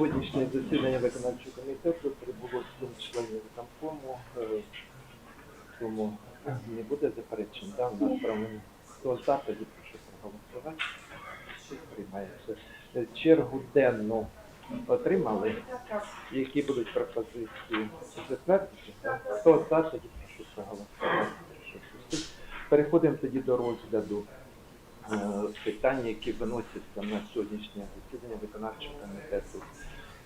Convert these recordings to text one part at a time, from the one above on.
Сьогоднішнє засідання виконавчого комітету прибуло сім членів виконкому. Е, Тому не буде заперечень. Да? У нас правильно. Хто за, тоді прошу проголосувати. Приймається. Е, Чергу денну отримали. Які будуть пропозиції затвердити? Хто за, тоді прошу проголосувати. Переходимо тоді до розгляду е, питань, які виносяться на сьогоднішнє засідання виконавчого комітету.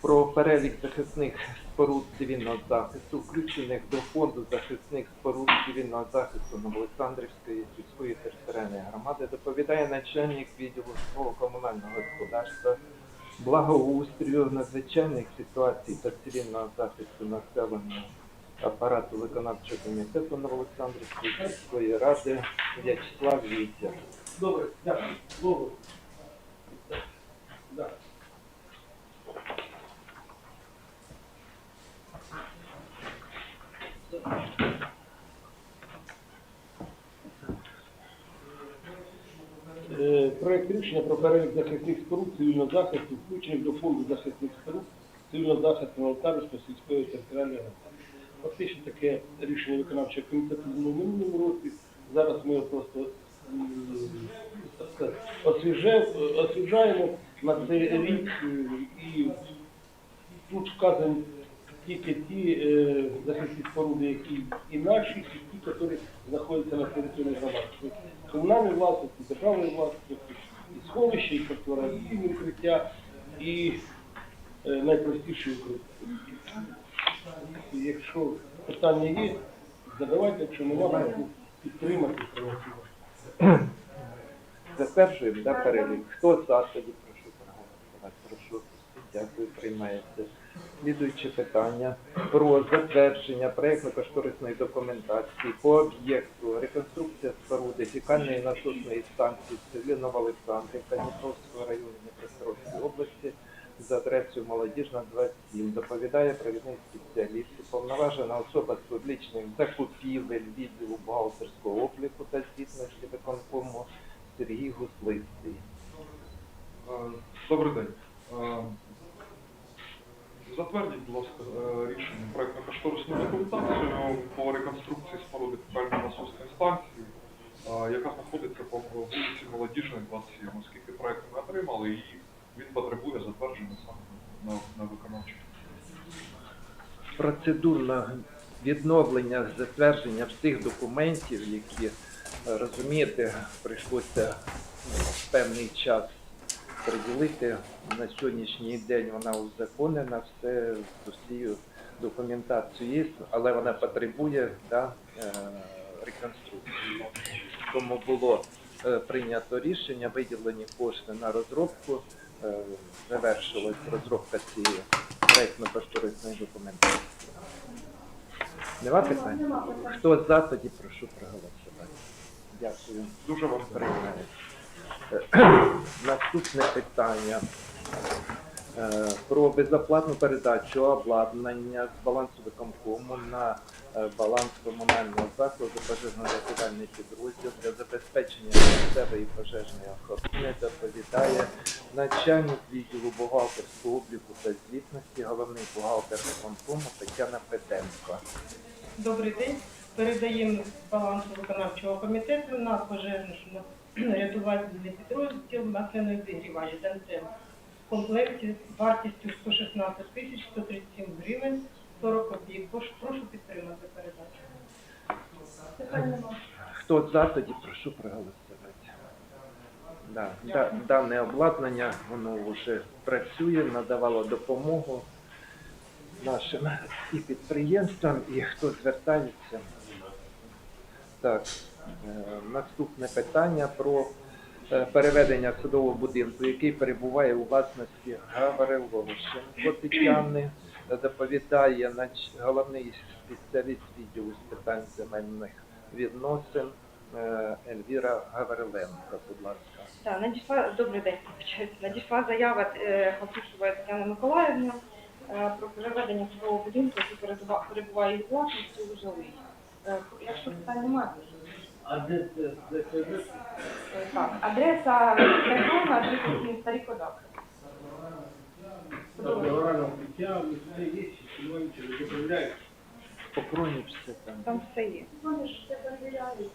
Про перелік захисних споруд цивільного захисту, включених до фонду захисних споруд цивільного захисту Новоолександрівської сільської територіальної громади, доповідає начальник відділу свого комунального господарства, благоустрою надзвичайних ситуацій та цивільного захисту населення апарату виконавчого комітету Новоолександрівської сільської ради В'ячеслав Вітя. Добре, дякую. Слово. Да. Е, Проект рішення про перелік захисних споруд цивільного захисту, включених до фонду захисних споруд цивільного захисту Волтарської сільської територіальної громади. Фактично таке рішення виконавчого комітету в минулому році. Зараз ми його просто освіжаємо на цей рік і тут вказані тільки ті е, захисні споруди, які і наші, і ті, які знаходяться на території громади. Тобто Комунальні власності, державної власності, і сховища, і корпоративні укриття, і е, найпростіші укриття. Якщо питання є, задавайте, якщо немає, прошу підтримати проголосувати. Затверджуємо да, перелік. Хто за, тоді прошу. Прошу. Дякую, приймається. Слідуюче питання про затвердження проєктно-кошторисної документації по об'єкту реконструкція споруди фікальної насосної станції в селі Новоолександрівка Дніпровського району Дніпропетровської області за адресою Молодіжна 27. Доповідає провідний спеціаліст, повноважена особа з публічних закупівель відділу бухгалтерського обліку та звітності виконкому Сергій Гуслистий. Е, Добрий день. Затвердіть, будь ласка, е, рішення проєктно-кошторисну документацію по реконструкції споруди фекальної насосної станції, е, яка знаходиться по вулиці Молодіжної, 27, оскільки проєкт ми отримали, і він потребує затвердження саме на, на виконавчому. процедурне відновлення затвердження всіх документів, які е, розумієте, прийшлося ну, певний час приділити. На сьогоднішній день вона узаконена, все з усією документацією є, але вона потребує да, е, реконструкції. Тому було е, прийнято рішення, виділені кошти на розробку, е, завершилась розробка цієї проєктно-кошторисної документації. Нема питань? Хто за, тоді прошу проголосувати. Дякую. Дуже вам Приймається. Наступне питання Е, про безоплатну передачу обладнання з балансу виконкому на е, баланс комунального закладу пожежно-рятувальний підрозділ для забезпечення місцевої пожежної охорони доповідає начальник відділу бухгалтерського обліку та звітності, головний бухгалтер виконкому Тетяна Петенко. Добрий день. Передаємо з балансу виконавчого комітету на пожежну рятувальний підрозділ масляної вигрівання «Дантем» в комплекті вартістю 116 тисяч 137 гривень 40 копійок. Прошу- підтримати передачу. Хто за, тоді прошу проголосувати. Да, да, дане обладнання, воно вже працює, надавало допомогу нашим і підприємствам, і хто звертається. Так, наступне питання про е, переведення садового будинку, який перебуває у власності Гавриловиченко Тетяни, Е, доповідає головний спеціаліст відділу з питань земельних відносин е, Ельвіра Гавриленко, будь ласка. Так, надійшла добрий день. Надійшла заява е, Халківської Тетяни Миколаївни е, про переведення свого будинку, який перебуває у власності у жилий. Е, Якщо питань немає, А де це? Де це? Де це? е, так, адреса Району, адреса Старий Кодак. Там все є. По кроні все там. Там все є. Вони ж це перевіряють.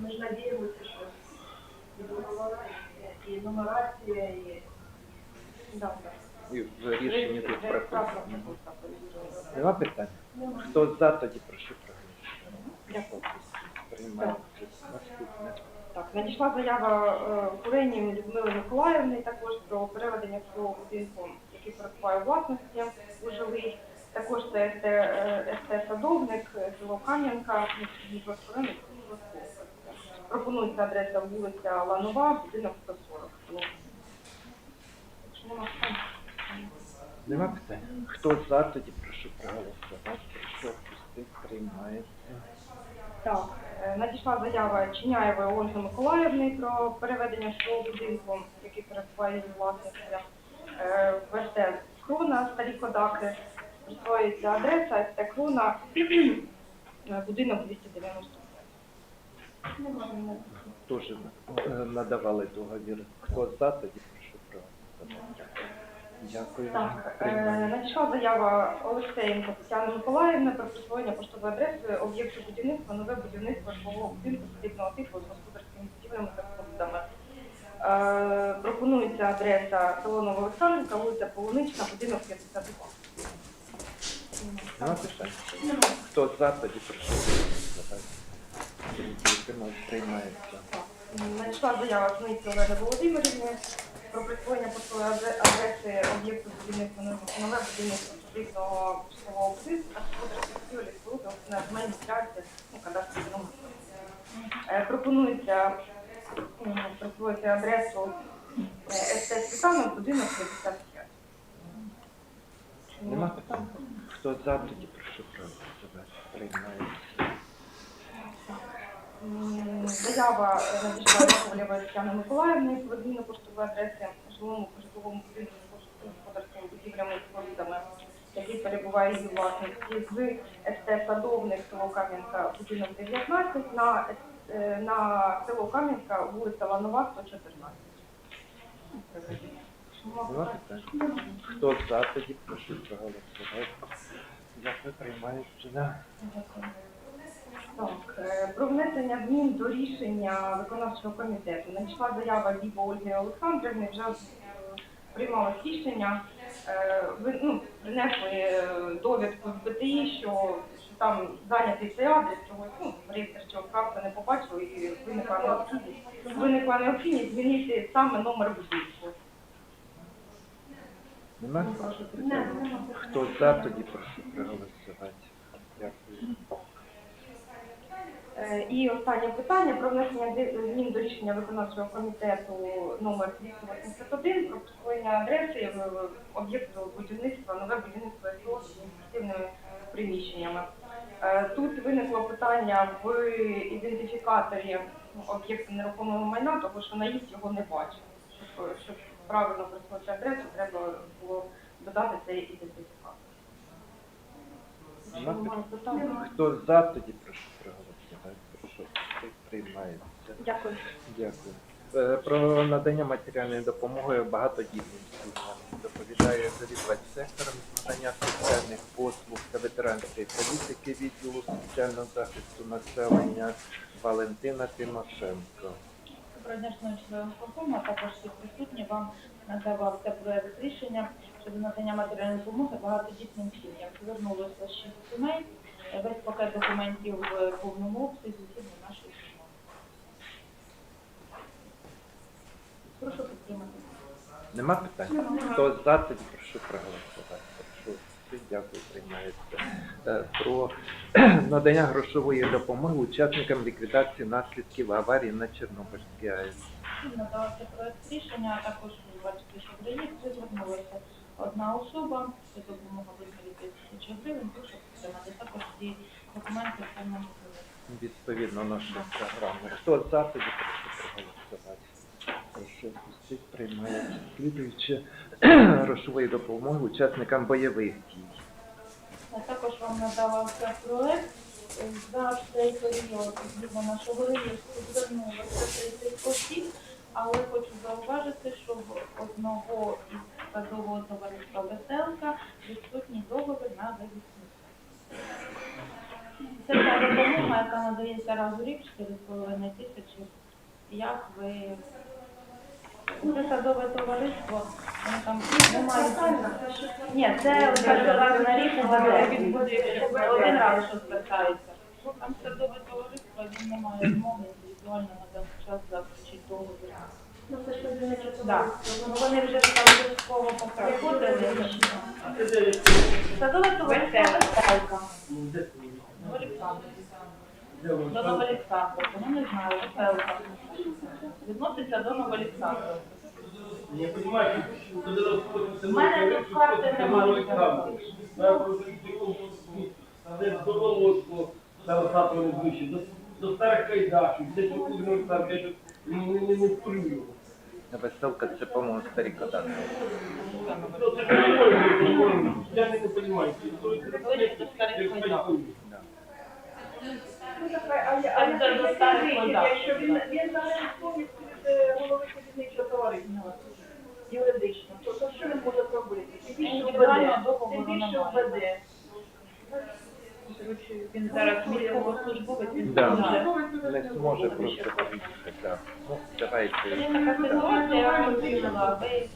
Ми ж надіємося, що і нумерація, і Да, так. І в рішенні тут прописано. Нема питань? Хто за, тоді прошу проголосувати. Дякую. Наступне. Так, надійшла заява е, Куренів Людмили Миколаївни також про переведення свого будинку, який перебуває у власності у жилий. Також це СТ, е, СТ Садовник, село Кам'янка, Дніпро Пропонується адреса вулиця Ланова, будинок 140. Якщо нема питань. Нема питань? Хто за, тоді прошу проголосувати. Прошу пустити. Приймається. Так, надійшла заява Чиняєвої Ольги Миколаївни про переведення свого будинку, який перебуває у власності е, в СТ Крона, Старі Кодаки. Присвоюється адреса СТ Крона, е, будинок 295. Теж е, надавали договір. Хто за, тоді прошу проголосувати. Дякую. Так, е, надійшла заява Олексеєнко Тетяни Миколаївни про присвоєння поштової адреси об'єкту будівництва, нове будівництво житлового будинку садибного типу з господарськими будівлями та спорудами. Е, пропонується адреса село Новоолександрівка, вулиця Полунична, будинок 52. Нема питань? Хто за, тоді прошу проголосувати. Приймається. Надійшла заява Сниці Олеги Володимирівни про присвоєння поштової адреси об'єкту будівництва нове будівництво садибного житлового будинку та господарських споруд на земельній ділянці, ну, номер. Е, Пропонується присвоїти адресу е, СТ Світанок, будинок 55. Нема питань? Хто за, тоді прошу проголосувати. Приймається. Заява надійшла до Ковалєвої Тетяни Миколаївни про зміну поштової адреси жилому житловому будинку з господарськими будівлями і спорудами, який перебуває її власності з СТ Садовник, село Кам'янка, будинок 19, на, е, на село Кам'янка, вулиця Ланова, 114. Нема? Хто за, тоді прошу проголосувати. Дякую, приймається. Да. Так, е, про внесення змін до рішення виконавчого комітету. Надійшла заява від Ольги Олександрівни, вже е, приймалось рішення. Е, Ви ну, принесли довідку з БТІ, що, там зайнятий цей адрес, чогось ну, реєстр чого справка не побачили і виникла необхідність. Виникла необхідність змінити саме номер будинку. Нема? Хто за, тоді прошу проголосувати. Дякую. Е, І останнє питання про внесення змін до рішення виконавчого комітету номер 281 про присвоєння адреси об'єкту будівництва, нове будівництво СО з адміністративними приміщеннями. Е, Тут виникло питання в ідентифікаторі об'єкту нерухомого майна, тому що наїзд його не бачив. Щоб, щоб правильно присвоїти адресу, треба було додати цей ідентифікатор. Хто за, тоді прошу проголосувати. Прошу, приймається. Дякую. Дякую. Е, Про надання матеріальної допомоги багатодітним сім'ям. Доповідає завідувач сектором з надання соціальних послуг та ветеранської політики відділу соціального захисту населення Валентина Тимошенко. Доброго дня, шановні члени а також всі присутні. Вам надавався проект рішення щодо надання матеріальної допомоги багатодітним сім'ям. Звернулося шість сімей. Весь пакет документів в повному обсязі згідно нашої допомоги. Прошу підтримати. Нема питань? Хто за, тоді прошу проголосувати. Прошу. Всі Дякую, приймається. Е, Про надання грошової допомоги учасникам ліквідації наслідків аварії на Чорнобильській АЕС. Надавався проект рішення, а також ви бачите, що в реєстрі звернулася одна особа, це допомога в розмірі тисячі гривень, прошу підтримати. Також ці документи в повному. Відповідно нашої програми. Хто за, тоді прошу проголосувати. Прошу пустити, приймається. Слідуючи грошової допомоги учасникам бойових дій. А також вам надавався проект за цей період згідно нашого реєстру звернулося 30 осіб, але хочу зауважити, що одного із садового товариства Веселка, відсутній договір на вивісництво. Це та допомога, яка надається раз у рік 4,5 тисячі. Як ви це садове товариство, вони там не мають. Ні, це перший раз на рік один раз що звертається. Там садове товариство, він не має змоги індивідуально на даний час заключити договір. Ну, Так, ну вони вже там частково приходили. Товариство Веселка. Новолександрівка. До Новолександрівки, ну не знаю, Веселка. Відноситься до Новолександрівки. Я понимаю. У мене тут карти немає. Треба просто але до Володського, Старосатого вище, до, до старих кайдашів, що там, я ж не, не, не, не курю його. Веселка це, по-моєму, старі. Ну, можна. Я не розумію. Говорить, до старих кайдашів. Ну, така, а я- А а це старих кажу, кодах. Якщо він, він повністю від е, голови керівничого товариства юридично, то, то що він може зробити? Тим більше Індивідуального ВБД. Він зараз військовослужбовець, він Да. дуже Не зможе просто приїхати, так. Ну, давайте. Така ситуація, я хотіла, ви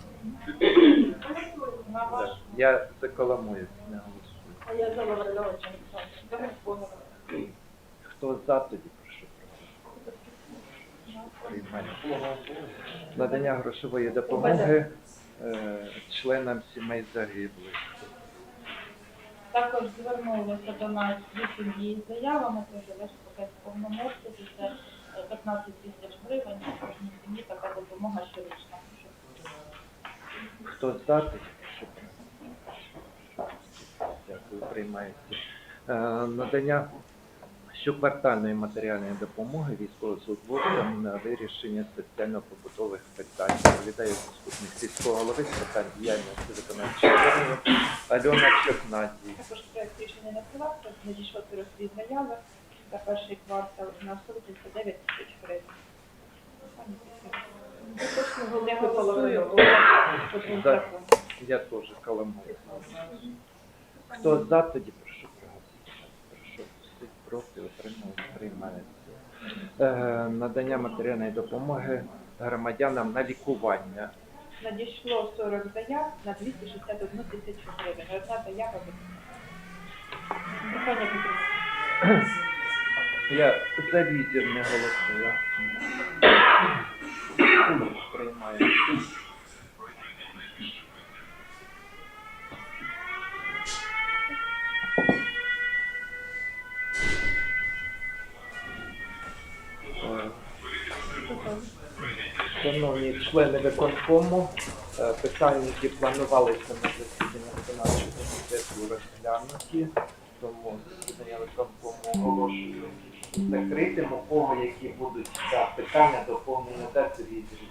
на ваш Да. Я за Коломоєць не голосую. А я за Лавриловича. Хто за, тоді прошу приймати. Надання грошової допомоги е, членам сімей загиблих. Також звернулися до нас вісім сім'ї з заявами, теж лише пакет в це е, 15 тисяч гривень, кожній сім'ї така допомога щорічна. Хто приймати. Дякую, приймається. Е, Надання щоквартальної матеріальної допомоги військовослужбовцям на вирішення соціально-побутових питань. Доглядає заступник сільського голови з питань діяльності виконавчої органів Альона Чехнадій. Також проект рішення не приймався, надійшло 42 заяви за перший квартал на 139 тисяч гривень. Голосую. Я теж Коломоєць. Хто за, тоді всіх проти, отримали, приймається. Е, надання матеріальної допомоги громадянам на лікування. Надійшло 40 заяв на 261 тисячу гривень. Одна заява від Прохання підтримати. Я за візір не голосую. Приймається. Члени виконкому, е, питання, які планувалися на засідання виконавчого комітету розглянуті, тому засідання виконкому оголошую закритим. У кого які будуть питання, доповнені дати відповідь.